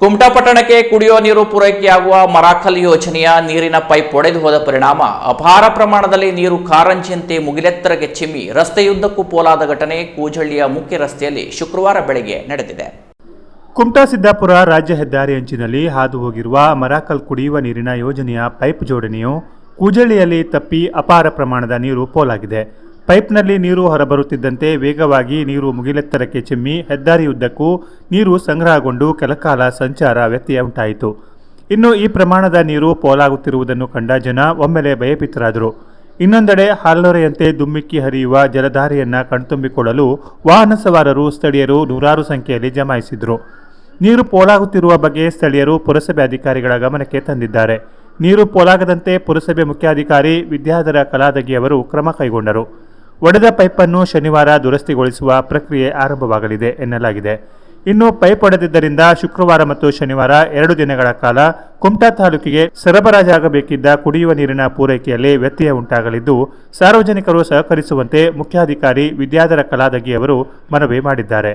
ಕುಮಟಾ ಪಟ್ಟಣಕ್ಕೆ ಕುಡಿಯುವ ನೀರು ಪೂರೈಕೆಯಾಗುವ ಮರಾಕಲ್ ಯೋಜನೆಯ ನೀರಿನ ಪೈಪ್ ಒಡೆದು ಹೋದ ಪರಿಣಾಮ. ಅಪಾರ ಪ್ರಮಾಣದಲ್ಲಿ ನೀರು ಕಾರಂಜಿಯಂತೆ ಮುಗಿಲೆತ್ತರಕ್ಕೆ ಚಿಮ್ಮಿ ರಸ್ತೆಯುದ್ದಕ್ಕೂ ಪೋಲಾದ ಘಟನೆ ಕೂಜಳ್ಳಿಯ ಮುಖ್ಯ ರಸ್ತೆಯಲ್ಲಿ ಶುಕ್ರವಾರ ಬೆಳಗ್ಗೆ ನಡೆದಿದೆ. ಕುಮಟಾ ಸಿದ್ದಾಪುರ ರಾಜ್ಯ ಹೆದ್ದಾರಿ ಅಂಚಿನಲ್ಲಿ ಹಾದು ಹೋಗಿರುವ ಮರಾಕಲ್ ಕುಡಿಯುವ ನೀರಿನ ಯೋಜನೆಯ ಪೈಪ್ ಜೋಡಣೆಯು ಕೂಜಳ್ಳಿಯಲ್ಲಿ ತಪ್ಪಿ ಅಪಾರ ಪ್ರಮಾಣದ ನೀರು ಪೋಲಾಗಿದೆ. ಪೈಪ್ನಲ್ಲಿ ನೀರು ಹೊರಬರುತ್ತಿದ್ದಂತೆ ವೇಗವಾಗಿ ನೀರು ಮುಗಿಲೆತ್ತರಕ್ಕೆ ಚಿಮ್ಮಿ ಹೆದ್ದಾರಿಯುದ್ದಕ್ಕೂ ನೀರು ಸಂಗ್ರಹಗೊಂಡು ಕೆಲಕಾಲ ಸಂಚಾರ ವ್ಯತ್ಯಯ ಉಂಟಾಯಿತು ಇನ್ನು ಈ ಪ್ರಮಾಣದ ನೀರು ಪೋಲಾಗುತ್ತಿರುವುದನ್ನು ಕಂಡ ಜನ ಒಮ್ಮೆಲೆ ಭಯಪಿತರಾದರು ಇನ್ನೊಂದೆಡೆ ಹಾಲ್ನೊರೆಯಂತೆ ದುಮ್ಮಿಕ್ಕಿ ಹರಿಯುವ ಜಲಧಾರೆಯನ್ನು ಕಣ್ತುಂಬಿಕೊಳ್ಳಲು ವಾಹನ ಸವಾರರು ಸ್ಥಳೀಯರು ನೂರಾರು ಸಂಖ್ಯೆಯಲ್ಲಿ ಜಮಾಯಿಸಿದರು. ನೀರು ಪೋಲಾಗುತ್ತಿರುವ ಬಗ್ಗೆ ಸ್ಥಳೀಯರು ಪುರಸಭೆ ಅಧಿಕಾರಿಗಳ ಗಮನಕ್ಕೆ ತಂದಿದ್ದಾರೆ. ನೀರು ಪೋಲಾಗದಂತೆ ಪುರಸಭೆ ಮುಖ್ಯಾಧಿಕಾರಿ ವಿದ್ಯಾಧರ ಕಲಾದಗಿ ಅವರು ಕ್ರಮ ಕೈಗೊಂಡರು. ಒಡೆದ ಪೈಪನ್ನು ಶನಿವಾರ ದುರಸ್ತಿಗೊಳಿಸುವ ಪ್ರಕ್ರಿಯೆ ಆರಂಭವಾಗಲಿದೆ ಎನ್ನಲಾಗಿದೆ. ಇನ್ನು ಪೈಪ್ ಒಡೆದಿದ್ದರಿಂದ ಶುಕ್ರವಾರ ಮತ್ತು ಶನಿವಾರ ಎರಡು ದಿನಗಳ ಕಾಲ ಕುಮಟಾ ತಾಲೂಕಿಗೆ ಸರಬರಾಜಾಗಬೇಕಿದ್ದ ಕುಡಿಯುವ ನೀರಿನ ಪೂರೈಕೆಯಲ್ಲಿ ವ್ಯತ್ಯಯ ಉಂಟಾಗಲಿದ್ದು, ಸಾರ್ವಜನಿಕರು ಸಹಕರಿಸುವಂತೆ ಮುಖ್ಯಾಧಿಕಾರಿ ವಿದ್ಯಾಧರ ಕಲಾದಗಿ ಅವರು ಮನವಿ ಮಾಡಿದ್ದಾರೆ.